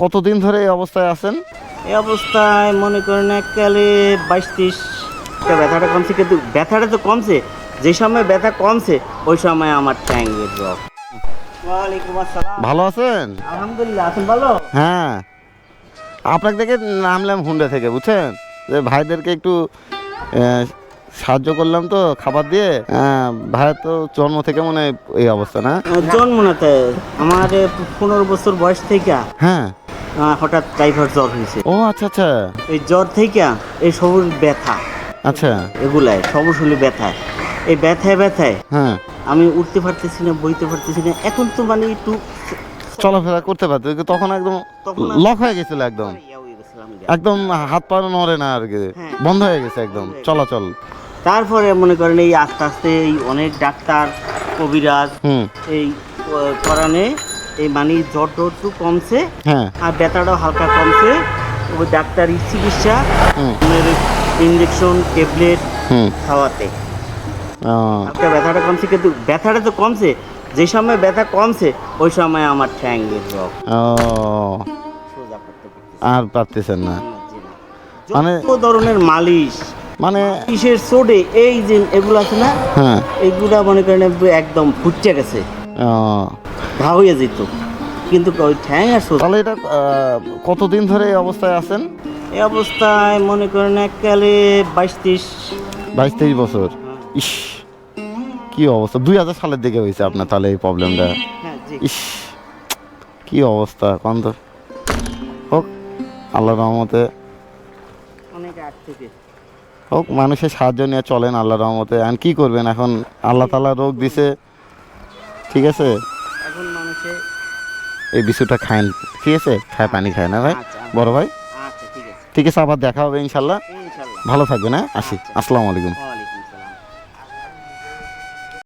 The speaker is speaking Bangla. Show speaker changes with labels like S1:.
S1: কতদিন ধরে এই অবস্থায় আছেন?
S2: এই অবস্থায় মনে করেন এককালে বাইশ ত্রিশ ব্যথাটা কমছে কিন্তু ব্যথাটা তো কমছে। যে সময় ব্যথা কমছে ওই সময় আমার ট্যাঙ্গের রক ওয়ালাইকুম আসসালাম।
S1: ভালো আছেন?
S2: আলহামদুলিল্লাহ আছেন ভালো?
S1: হ্যাঁ। আপনাকে দেখে নামলাম হুন্ডা থেকে বুঝছেন? যে ভাইদেরকে একটু সাহায্য করলাম তো খাবার দিয়ে। ভাইয়ের তো জন্ম থেকে মনে এই অবস্থা না?
S2: জন্ম নাতে আমার পনেরো বছর বয়স থেকে।
S1: হ্যাঁ।
S2: হঠাৎ টাইফয়েড জ্বর হয়েছে।
S1: ও আচ্ছা আচ্ছা।
S2: এই জ্বর থেকে এই সবুজ ব্যথা।
S1: আচ্ছা।
S2: এগুলাই সবুজ হলে ব্যথায়। এই ব্যথায় ব্যথায়
S1: হ্যাঁ।
S2: আমি উঠতে পারতেছি না বইতে পারতেছি না। এখন তো মানে একটু
S1: চলাফেরা করতে পারতো তখন একদম লক হয়ে গেছিল একদম।
S2: হয়ে।
S1: একদম হাত পা নড়ে না আর কি
S2: হ্যাঁ।
S1: বন্ধ হয়ে গেছে একদম চলাচল।
S2: তারপরে মনে করেন এই আস্তে আস্তে এই অনেক ডাক্তার কবিরাজ
S1: হুম।
S2: এই করানে এই মানে জ্বর টর একটু কমছে
S1: হ্যাঁ।
S2: আর ব্যথাটাও হালকা কমছে। ওই ডাক্তারি চিকিৎসা ইঞ্জেকশন ট্যাবলেট
S1: হুম।
S2: খাওয়াতে। হালকা ব্যথাটা কমছে কিন্তু ব্যথাটা তো কমছে। যে সময় ব্যথা কমছে ওই সময় আমার ঠ্যাঙ্গের রক পারতেছি
S1: আর পারতেছেন না। মানে-
S2: ধরনের মালিশ
S1: মানে
S2: কিসের সোডে এই যে এগুলো আছে না
S1: হ্যাঁ।
S2: এইগুলা মনে করেন একদম ফুটছে গেছে। ঘা হয়ে যেত। কিন্তু ওই ঠ্যাং আর
S1: তাহলে এটা কতদিন ধরে এই অবস্থায় আছেন?
S2: এই অবস্থায় মনে করেন এককালে বাইশ ত্রিশ।
S1: বাইশ তেইশ বছর? ইস কি অবস্থা? দুই হাজার সালের দিকে হয়েছে আপনার তাহলে এই প্রবলেমটা
S2: হ্যাঁ
S1: ইস কি অবস্থা কন তো হোক আল্লাহ রহমতে।
S2: অনেক আগ থেকে।
S1: হোক মানুষের সাহায্য নিয়ে চলেন আল্লাহ রহমতে। আর কি করবেন এখন? আল্লাহ তালা রোগ দিছে। ঠিক আছে?
S2: এখন মানুষে
S1: এই বিশুটা খায় ঠিক আছে? খায় পানি খায় না ভাই?
S2: আচ্ছা
S1: বড় ভাই?
S2: আচ্ছা ঠিক আছে।
S1: আবার দেখা হবে
S2: ইনশাল্লাহ।
S1: ভালো থাকবেন হ্যাঁ? আসি। আসসালামু আলাইকুম।